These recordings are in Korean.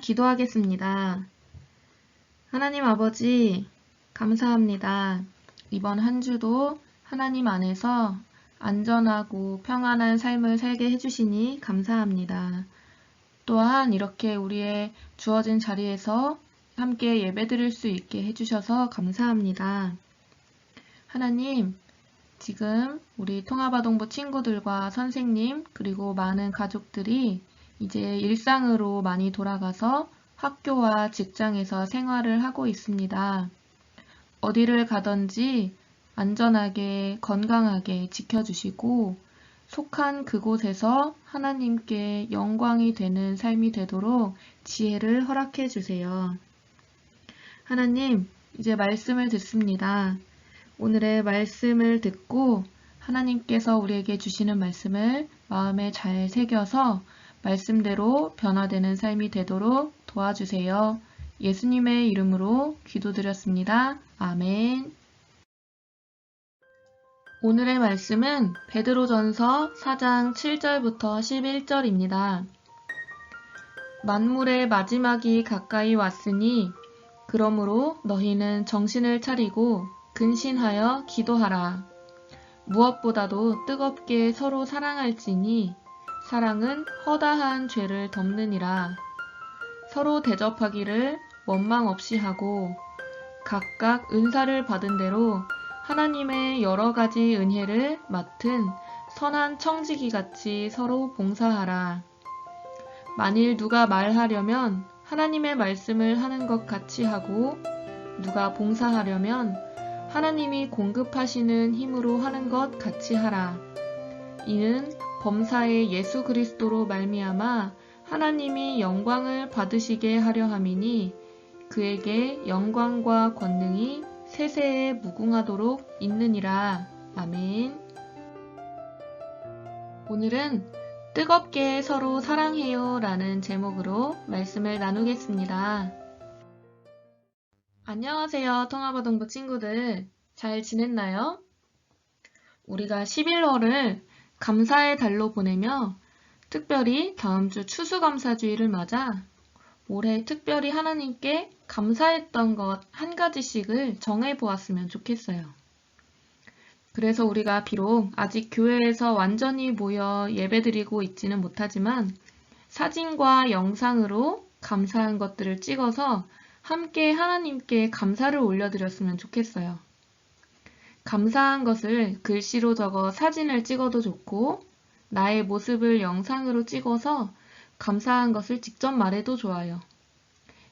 기도하겠습니다. 하나님 아버지, 감사합니다. 이번 한 주도 하나님 안에서 안전하고 평안한 삶을 살게 해주시니 감사합니다. 또한 이렇게 우리의 주어진 자리에서 함께 예배 드릴 수 있게 해주셔서 감사합니다. 하나님, 지금 우리 통합아동부 친구들과 선생님, 그리고 많은 가족들이 이제 일상으로 많이 돌아가서 학교와 직장에서 생활을 하고 있습니다. 어디를 가든지 안전하게 건강하게 지켜주시고 속한 그곳에서 하나님께 영광이 되는 삶이 되도록 지혜를 허락해 주세요. 하나님, 이제 말씀을 듣습니다. 오늘의 말씀을 듣고 하나님께서 우리에게 주시는 말씀을 마음에 잘 새겨서 말씀대로 변화되는 삶이 되도록 도와주세요. 예수님의 이름으로 기도드렸습니다. 아멘. 오늘의 말씀은 베드로전서 4장 7절부터 11절입니다. 만물의 마지막이 가까이 왔으니 그러므로 너희는 정신을 차리고 근신하여 기도하라. 무엇보다도 뜨겁게 서로 사랑할지니 사랑은 허다한 죄를 덮느니라. 서로 대접하기를 원망 없이 하고 각각 은사를 받은 대로 하나님의 여러 가지 은혜를 맡은 선한 청지기 같이 서로 봉사하라. 만일 누가 말하려면 하나님의 말씀을 하는 것 같이 하고 누가 봉사하려면 하나님이 공급하시는 힘으로 하는 것 같이 하라. 이는 범사의 예수 그리스도로 말미암아 하나님이 영광을 받으시게 하려 함이니 그에게 영광과 권능이 세세에 무궁하도록 있느니라. 아멘. 오늘은 뜨겁게 서로 사랑해요 라는 제목으로 말씀을 나누겠습니다. 안녕하세요, 통합아동부 친구들. 잘 지냈나요? 우리가 11월을 감사의 달로 보내며 특별히 다음 주 추수감사주의를 맞아 올해 특별히 하나님께 감사했던 것 한 가지씩을 정해 보았으면 좋겠어요. 그래서 우리가 비록 아직 교회에서 완전히 모여 예배드리고 있지는 못하지만 사진과 영상으로 감사한 것들을 찍어서 함께 하나님께 감사를 올려드렸으면 좋겠어요. 감사한 것을 글씨로 적어 사진을 찍어도 좋고, 나의 모습을 영상으로 찍어서 감사한 것을 직접 말해도 좋아요.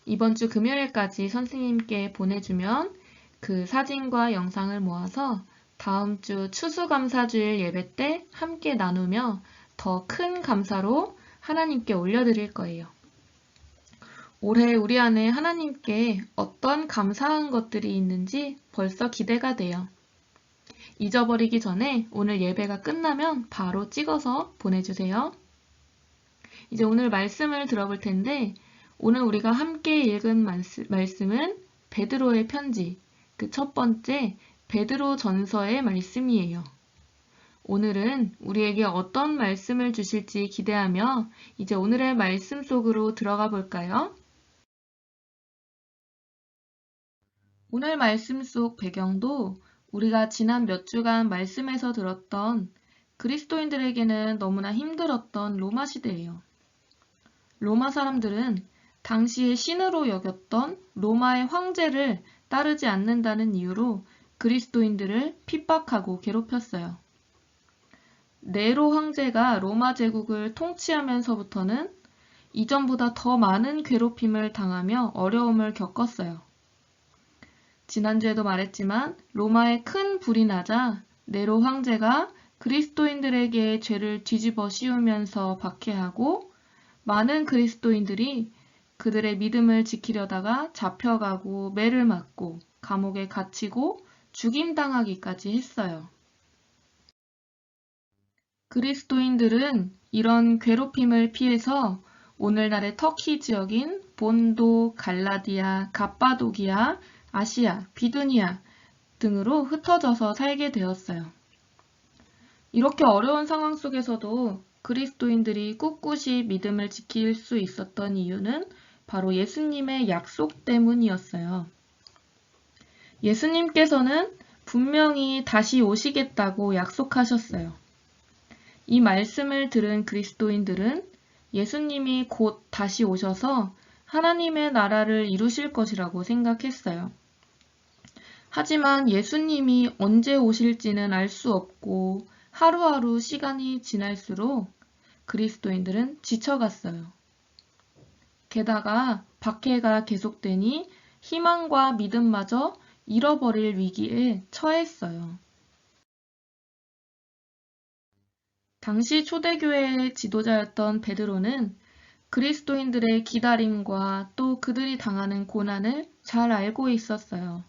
이번 주 금요일까지 선생님께 보내주면 그 사진과 영상을 모아서 다음 주 추수감사주일 예배 때 함께 나누며 더 큰 감사로 하나님께 올려드릴 거예요. 올해 우리 안에 하나님께 어떤 감사한 것들이 있는지 벌써 기대가 돼요. 잊어버리기 전에 오늘 예배가 끝나면 바로 찍어서 보내주세요. 이제 오늘 말씀을 들어볼 텐데 오늘 우리가 함께 읽은 말씀은 베드로의 편지, 그 첫 번째 베드로 전서의 말씀이에요. 오늘은 우리에게 어떤 말씀을 주실지 기대하며 이제 오늘의 말씀 속으로 들어가 볼까요? 오늘 말씀 속 배경도 우리가 지난 몇 주간 말씀에서 들었던 그리스도인들에게는 너무나 힘들었던 로마 시대예요. 로마 사람들은 당시에 신으로 여겼던 로마의 황제를 따르지 않는다는 이유로 그리스도인들을 핍박하고 괴롭혔어요. 네로 황제가 로마 제국을 통치하면서부터는 이전보다 더 많은 괴롭힘을 당하며 어려움을 겪었어요. 지난주에도 말했지만 로마에 큰 불이 나자 네로 황제가 그리스도인들에게 죄를 뒤집어 씌우면서 박해하고 많은 그리스도인들이 그들의 믿음을 지키려다가 잡혀가고 매를 맞고 감옥에 갇히고 죽임당하기까지 했어요. 그리스도인들은 이런 괴롭힘을 피해서 오늘날의 터키 지역인 본도, 갈라디아, 갑바도기아, 아시아, 비두니아 등으로 흩어져서 살게 되었어요. 이렇게 어려운 상황 속에서도 그리스도인들이 꿋꿋이 믿음을 지킬 수 있었던 이유는 바로 예수님의 약속 때문이었어요. 예수님께서는 분명히 다시 오시겠다고 약속하셨어요. 이 말씀을 들은 그리스도인들은 예수님이 곧 다시 오셔서 하나님의 나라를 이루실 것이라고 생각했어요. 하지만 예수님이 언제 오실지는 알 수 없고 하루하루 시간이 지날수록 그리스도인들은 지쳐갔어요. 게다가 박해가 계속되니 희망과 믿음마저 잃어버릴 위기에 처했어요. 당시 초대교회의 지도자였던 베드로는 그리스도인들의 기다림과 또 그들이 당하는 고난을 잘 알고 있었어요.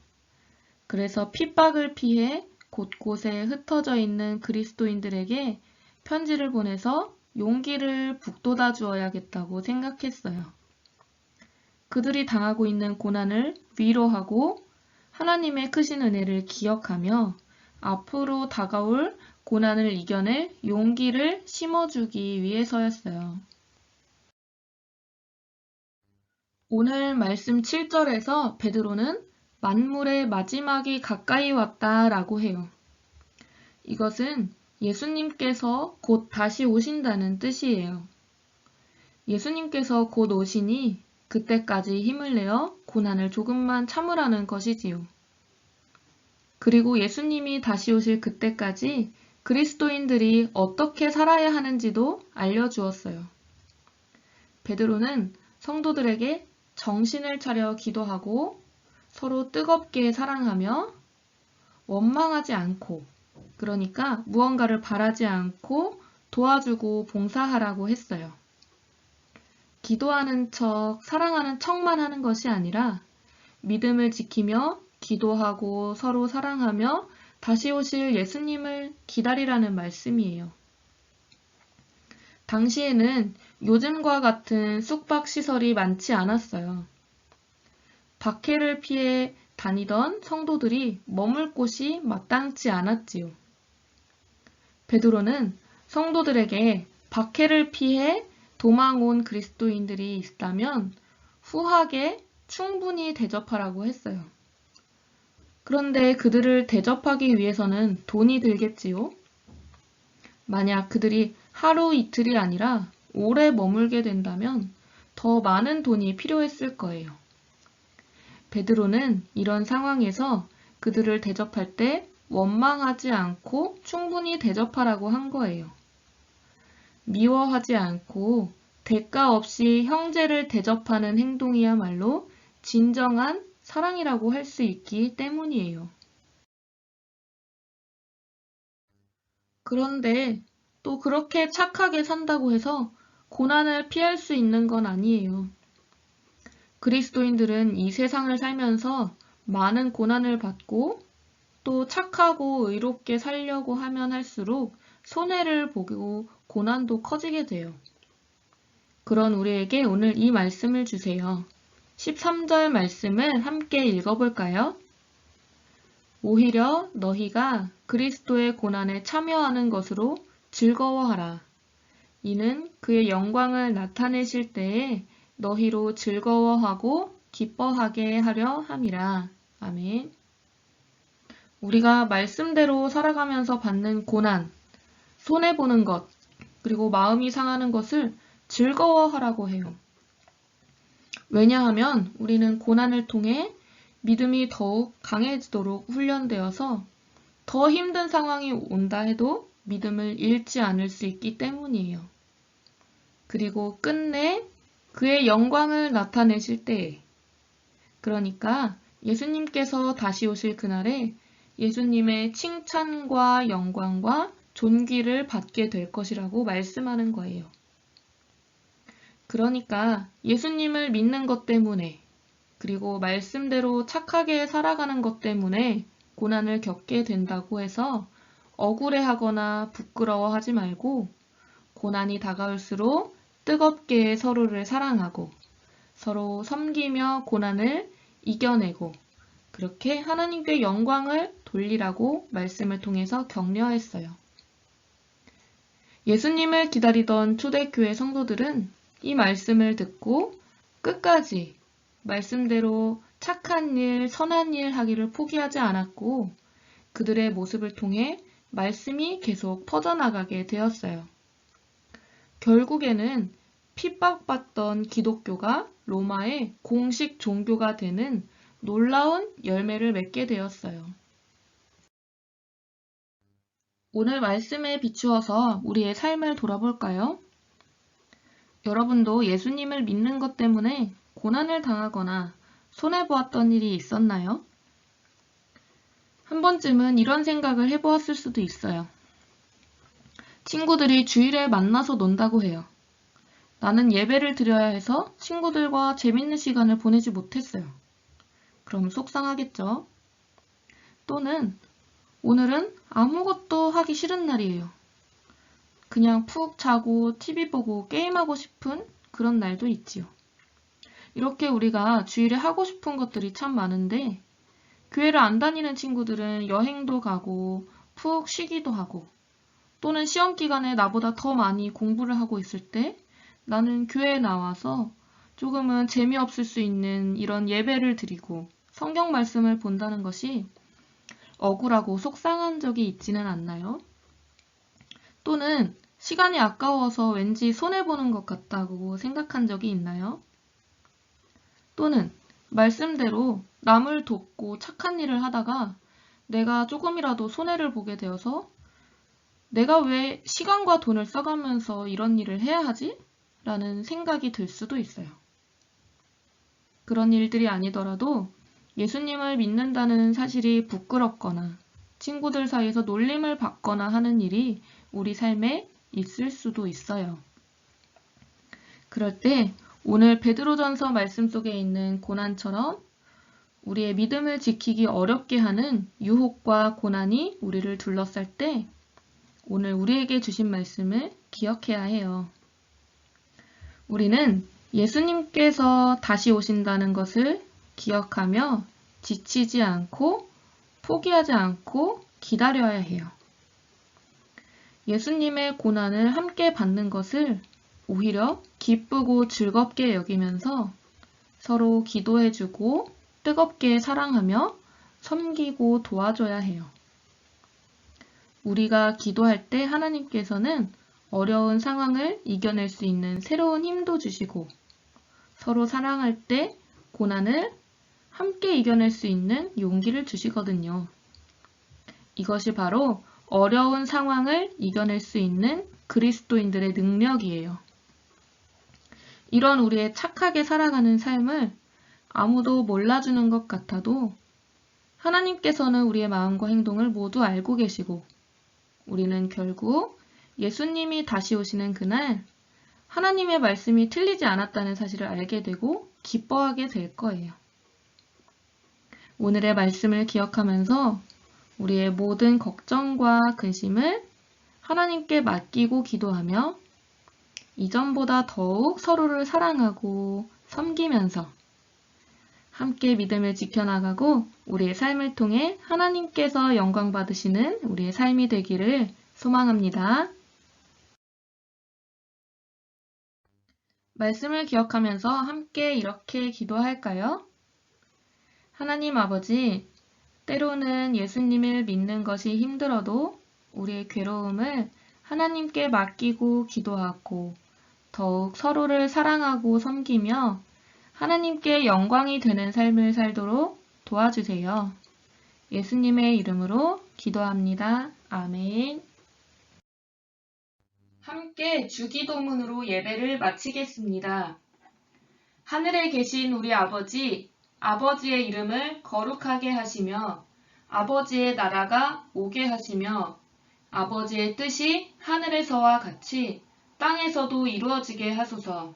그래서 핍박을 피해 곳곳에 흩어져 있는 그리스도인들에게 편지를 보내서 용기를 북돋아 주어야겠다고 생각했어요. 그들이 당하고 있는 고난을 위로하고 하나님의 크신 은혜를 기억하며 앞으로 다가올 고난을 이겨낼 용기를 심어주기 위해서였어요. 오늘 말씀 7절에서 베드로는 만물의 마지막이 가까이 왔다라고 해요. 이것은 예수님께서 곧 다시 오신다는 뜻이에요. 예수님께서 곧 오시니 그때까지 힘을 내어 고난을 조금만 참으라는 것이지요. 그리고 예수님이 다시 오실 그때까지 그리스도인들이 어떻게 살아야 하는지도 알려주었어요. 베드로는 성도들에게 정신을 차려 기도하고 서로 뜨겁게 사랑하며 원망하지 않고 그러니까 무언가를 바라지 않고 도와주고 봉사하라고 했어요. 기도하는 척, 사랑하는 척만 하는 것이 아니라 믿음을 지키며 기도하고 서로 사랑하며 다시 오실 예수님을 기다리라는 말씀이에요. 당시에는 요즘과 같은 쑥박시설이 많지 않았어요. 박해를 피해 다니던 성도들이 머물 곳이 마땅치 않았지요. 베드로는 성도들에게 박해를 피해 도망 온 그리스도인들이 있다면 후하게 충분히 대접하라고 했어요. 그런데 그들을 대접하기 위해서는 돈이 들겠지요? 만약 그들이 하루 이틀이 아니라 오래 머물게 된다면 더 많은 돈이 필요했을 거예요. 베드로는 이런 상황에서 그들을 대접할 때 원망하지 않고 충분히 대접하라고 한 거예요. 미워하지 않고 대가 없이 형제를 대접하는 행동이야말로 진정한 사랑이라고 할 수 있기 때문이에요. 그런데 또 그렇게 착하게 산다고 해서 고난을 피할 수 있는 건 아니에요. 그리스도인들은 이 세상을 살면서 많은 고난을 받고 또 착하고 의롭게 살려고 하면 할수록 손해를 보고 고난도 커지게 돼요. 그런 우리에게 오늘 이 말씀을 주세요. 13절 말씀을 함께 읽어볼까요? 오히려 너희가 그리스도의 고난에 참여하는 것으로 즐거워하라. 이는 그의 영광을 나타내실 때에 너희로 즐거워하고 기뻐하게 하려 함이라. 아멘. 우리가 말씀대로 살아가면서 받는 고난, 손해보는 것, 그리고 마음이 상하는 것을 즐거워하라고 해요. 왜냐하면 우리는 고난을 통해 믿음이 더욱 강해지도록 훈련되어서 더 힘든 상황이 온다 해도 믿음을 잃지 않을 수 있기 때문이에요. 그리고 끝내 그의 영광을 나타내실 때, 그러니까 예수님께서 다시 오실 그날에 예수님의 칭찬과 영광과 존귀를 받게 될 것이라고 말씀하는 거예요. 그러니까 예수님을 믿는 것 때문에 그리고 말씀대로 착하게 살아가는 것 때문에 고난을 겪게 된다고 해서 억울해하거나 부끄러워하지 말고 고난이 다가올수록 뜨겁게 서로를 사랑하고 서로 섬기며 고난을 이겨내고 그렇게 하나님께 영광을 돌리라고 말씀을 통해서 격려했어요. 예수님을 기다리던 초대교회 성도들은 이 말씀을 듣고 끝까지 말씀대로 착한 일, 선한 일 하기를 포기하지 않았고 그들의 모습을 통해 말씀이 계속 퍼져나가게 되었어요. 결국에는 핍박받던 기독교가 로마의 공식 종교가 되는 놀라운 열매를 맺게 되었어요. 오늘 말씀에 비추어서 우리의 삶을 돌아볼까요? 여러분도 예수님을 믿는 것 때문에 고난을 당하거나 손해보았던 일이 있었나요? 한 번쯤은 이런 생각을 해보았을 수도 있어요. 친구들이 주일에 만나서 논다고 해요. 나는 예배를 드려야 해서 친구들과 재밌는 시간을 보내지 못했어요. 그럼 속상하겠죠? 또는 오늘은 아무것도 하기 싫은 날이에요. 그냥 푹 자고 TV 보고 게임하고 싶은 그런 날도 있지요. 이렇게 우리가 주일에 하고 싶은 것들이 참 많은데 교회를 안 다니는 친구들은 여행도 가고 푹 쉬기도 하고 또는 시험 기간에 나보다 더 많이 공부를 하고 있을 때 나는 교회에 나와서 조금은 재미없을 수 있는 이런 예배를 드리고 성경 말씀을 본다는 것이 억울하고 속상한 적이 있지는 않나요? 또는 시간이 아까워서 왠지 손해보는 것 같다고 생각한 적이 있나요? 또는 말씀대로 남을 돕고 착한 일을 하다가 내가 조금이라도 손해를 보게 되어서 내가 왜 시간과 돈을 써가면서 이런 일을 해야 하지? 라는 생각이 들 수도 있어요. 그런 일들이 아니더라도 예수님을 믿는다는 사실이 부끄럽거나 친구들 사이에서 놀림을 받거나 하는 일이 우리 삶에 있을 수도 있어요. 그럴 때 오늘 베드로전서 말씀 속에 있는 고난처럼 우리의 믿음을 지키기 어렵게 하는 유혹과 고난이 우리를 둘러쌀 때 오늘 우리에게 주신 말씀을 기억해야 해요. 우리는 예수님께서 다시 오신다는 것을 기억하며 지치지 않고 포기하지 않고 기다려야 해요. 예수님의 고난을 함께 받는 것을 오히려 기쁘고 즐겁게 여기면서 서로 기도해주고 뜨겁게 사랑하며 섬기고 도와줘야 해요. 우리가 기도할 때 하나님께서는 어려운 상황을 이겨낼 수 있는 새로운 힘도 주시고 서로 사랑할 때 고난을 함께 이겨낼 수 있는 용기를 주시거든요. 이것이 바로 어려운 상황을 이겨낼 수 있는 그리스도인들의 능력이에요. 이런 우리의 착하게 살아가는 삶을 아무도 몰라주는 것 같아도 하나님께서는 우리의 마음과 행동을 모두 알고 계시고 우리는 결국 예수님이 다시 오시는 그날 하나님의 말씀이 틀리지 않았다는 사실을 알게 되고 기뻐하게 될 거예요. 오늘의 말씀을 기억하면서 우리의 모든 걱정과 근심을 하나님께 맡기고 기도하며 이전보다 더욱 서로를 사랑하고 섬기면서 함께 믿음을 지켜나가고 우리의 삶을 통해 하나님께서 영광 받으시는 우리의 삶이 되기를 소망합니다. 말씀을 기억하면서 함께 이렇게 기도할까요? 하나님 아버지, 때로는 예수님을 믿는 것이 힘들어도 우리의 괴로움을 하나님께 맡기고 기도하고 더욱 서로를 사랑하고 섬기며 하나님께 영광이 되는 삶을 살도록 도와주세요. 예수님의 이름으로 기도합니다. 아멘. 함께 주기도문으로 예배를 마치겠습니다. 하늘에 계신 우리 아버지, 아버지의 이름을 거룩하게 하시며 아버지의 나라가 오게 하시며 아버지의 뜻이 하늘에서와 같이 땅에서도 이루어지게 하소서.